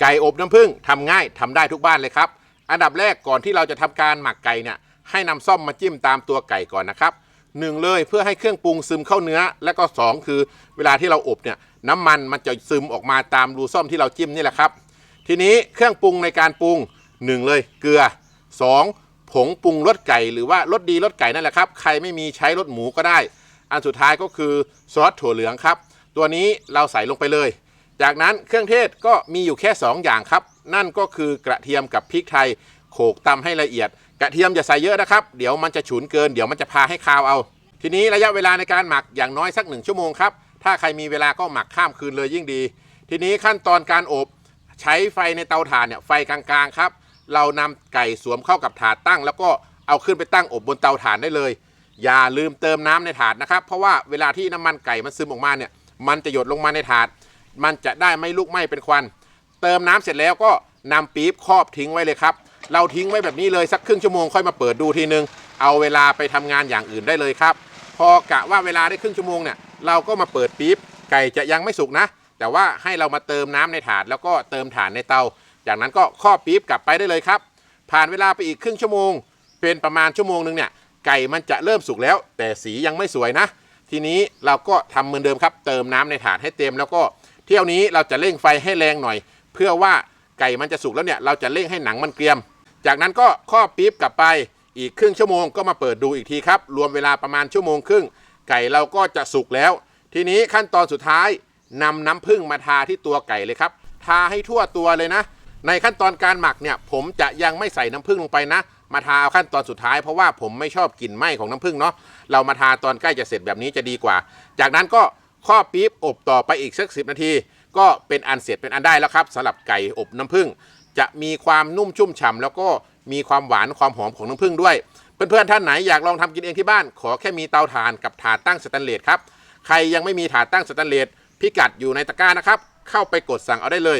ไก่อบน้ำผึ้งทำง่ายทำได้ทุกบ้านเลยครับ อันดับแรกก่อนที่เราจะทำการหมักไก่เนี่ยให้นำซ่อมมาจิ้มตามตัวไก่ก่อนนะครับหนึ่งเลยเพื่อให้เครื่องปรุงซึมเข้าเนื้อ และก็สองคือเวลาที่เราอบเนี่ยน้ำมันมันจะซึมออกมาตามรูซ่อมที่เราจิ้มนี่แหละครับ ทีนี้เครื่องปรุงในการปรุงหนึ่งเลยเกลือสองผงปรุงรสไก่หรือว่ารสดีรสไก่นั่นแหละครับ ใครไม่มีใช้รสหมูก็ได้ อันสุดท้ายก็คือซอสถั่วเหลืองครับ ตัวนี้เราใส่ลงไปเลย จากนั้นเครื่องเทศก็มีอยู่แค่ 2 อย่างครับ นั่นก็คือกระเทียมกับพริกไทยโขกตำให้ละเอียด กระเทียมอย่าใส่เยอะนะครับ เดี๋ยวมันจะฉุนเกิน เดี๋ยวมันจะพาให้คาวเอา ทีนี้ระยะเวลาในการหมักอย่างน้อยสักหนึ่งชั่วโมงครับ ถ้าใครมีเวลาก็หมักข้ามคืนเลยยิ่งดี ทีนี้ขั้นตอนการอบใช้ไฟในเตาถ่านเนี่ยไฟกลางๆครับ เรานำไก่สวมเข้ากับถาดตั้ง แล้วก็เอาขึ้นไปตั้งอบบนเตาถ่านได้เลย อย่าลืมเติมน้ำในถาดนะครับ เพราะว่าเวลาที่น้ำมันไก่มันซึมออกมาเนี่ย มันจะหยดลงมาในถาด มันจะได้ไม่ลุกไหม้เป็นควัน เติมน้ำเสร็จแล้วก็นำปี๊บครอบทิ้งไว้เลยครับ เราทิ้งไว้แบบนี้เลยสักครึ่งชั่วโมงค่อยมาเปิดดูทีนึง เอาเวลาไปทำงานอย่างอื่นได้เลยครับ พอกะว่าเวลาได้ครึ่งชั่วโมงเนี่ยเราก็มาเปิดปี๊บไก่จะยังไม่สุกนะ แต่ว่าให้เรามาเติมน้ำในถาดแล้วก็เติมถ่านในเตา จากนั้นก็ครอบปี๊บกลับไปได้เลยครับ ผ่านเวลาไปอีกครึ่งชั่วโมง เป็นประมาณชั่วโมงหนึ่งเนี่ยไก่มันจะเริ่มสุกแล้ว แต่สียังไม่สวยนะ ทีนี้เราก็ทำเหมือนเดิมครับ เติมน้ำในถาดให้เต็มแล้วก็ เที่ยวนี้เราจะเร่งไฟให้แรงหน่อย เพื่อว่าไก่มันจะสุกแล้วเนี่ยเราจะเร่งให้หนังมันเกรียม จากนั้นก็ครอบปี๊บกลับไปอีกครึ่งชั่วโมงก็มาเปิดดูอีกทีครับ รวมเวลาประมาณชั่วโมงครึ่ง ไก่เราก็จะสุกแล้ว ทีนี้ขั้นตอนสุดท้ายนำน้ำผึ้งมาทาที่ตัวไก่เลยครับ ทาให้ทั่วตัวเลยนะ ในขั้นตอนการหมักเนี่ย ผมจะยังไม่ใส่น้ำผึ้งลงไปนะ มาทาเอาขั้นตอนสุดท้ายเพราะว่าผมไม่ชอบกลิ่นไหม้ของน้ำผึ้งเนาะเรามาทาตอนใกล้จะเสร็จแบบนี้จะดีกว่า จากนั้นก็ ครอบปี๊บอบต่อไปอีกสักสินาที ก็เป็นอันเสร็จเป็นอันได้แล้วครับสำหรับไก่อบน้ำผึ้งจะมีความนุ่มชุ่มฉ่ำแล้วก็มีความหวานความหอมของน้ำผึ้งด้วย เพื่อนๆท่านไหนอยากลองทำกินเองที่บ้าน ขอแค่มีเตาถ่านกับถาดตั้งสแตนเลสครับใครยังไม่มีถาดตั้งสแตนเลสพิกัดอยู่ในตะกร้านะครับเข้าไปกดสั่งเอาได้เลย